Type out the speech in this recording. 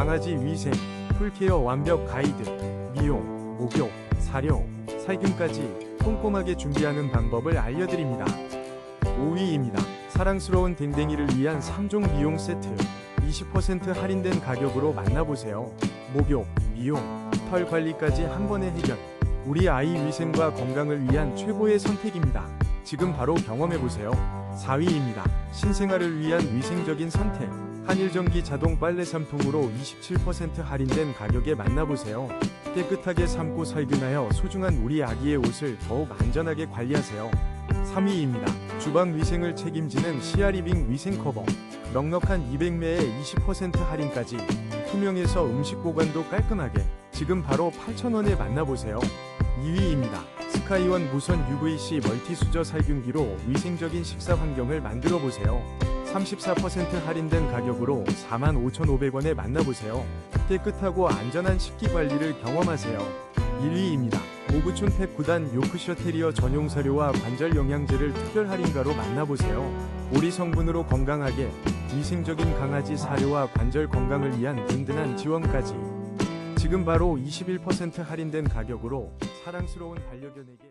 강아지 위생, 풀케어 완벽 가이드, 미용, 목욕, 사료, 살균까지 꼼꼼하게 준비하는 방법을 알려드립니다. 5위입니다. 사랑스러운 댕댕이를 위한 3종 미용 세트 20% 할인된 가격으로 만나보세요. 목욕, 미용, 털 관리까지 한 번에 해결. 우리 아이 위생과 건강을 위한 최고의 선택입니다. 지금 바로 경험해보세요. 4위입니다. 신생아를 위한 위생적인 선택. 한일전기 자동 빨래 3통으로 27% 할인된 가격에 만나보세요. 깨끗하게 삶고 살균하여 소중한 우리 아기의 옷을 더욱 안전하게 관리하세요. 3위입니다. 주방 위생을 책임지는 시아리빙 위생 커버. 넉넉한 200매에 20% 할인까지. 투명해서 음식 보관도 깔끔하게. 지금 바로 8,000원에 만나보세요. 2위입니다. 스카이원 무선 UVC 멀티 수저 살균기로 위생적인 식사 환경을 만들어 보세요. 34% 할인된 가격으로 45,500원에 만나보세요. 깨끗하고 안전한 식기 관리를 경험하세요. 1위입니다. 오브촌 팩 9단 요크셔 테리어 전용 사료와 관절 영양제를 특별 할인가로 만나보세요. 오리 성분으로 건강하게 위생적인 강아지 사료와 관절 건강을 위한 든든한 지원까지. 지금 바로 21% 할인된 가격으로 사랑스러운 반려견에게